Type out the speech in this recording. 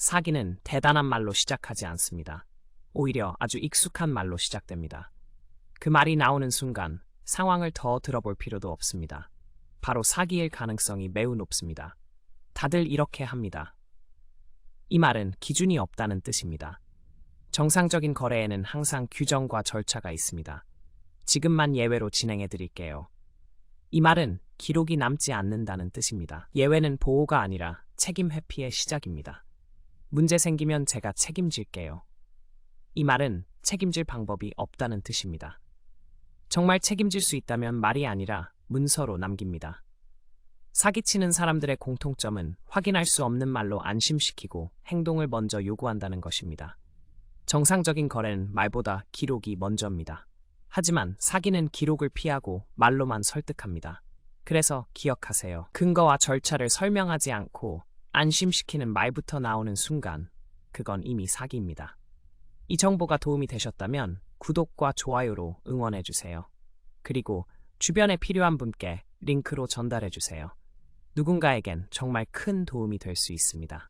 사기는 대단한 말로 시작하지 않습니다. 오히려 아주 익숙한 말로 시작됩니다. 그 말이 나오는 순간 상황을 더 들어볼 필요도 없습니다. 바로 사기일 가능성이 매우 높습니다. 다들 이렇게 합니다. 이 말은 기준이 없다는 뜻입니다. 정상적인 거래에는 항상 규정과 절차가 있습니다. 지금만 예외로 진행해 드릴게요. 이 말은 기록이 남지 않는다는 뜻입니다. 예외는 보호가 아니라 책임 회피의 시작입니다. 문제 생기면 제가 책임질게요. 이 말은 책임질 방법이 없다는 뜻입니다. 정말 책임질 수 있다면 말이 아니라 문서로 남깁니다. 사기치는 사람들의 공통점은 확인할 수 없는 말로 안심시키고 행동을 먼저 요구한다는 것입니다. 정상적인 거래는 말보다 기록이 먼저입니다. 하지만 사기는 기록을 피하고 말로만 설득합니다. 그래서 기억하세요. 근거와 절차를 설명하지 않고 안심시키는 말부터 나오는 순간 그건 이미 사기입니다. 이 정보가 도움이 되셨다면 구독과 좋아요로 응원해주세요. 그리고 주변에 필요한 분께 링크로 전달해주세요. 누군가에겐 정말 큰 도움이 될 수 있습니다.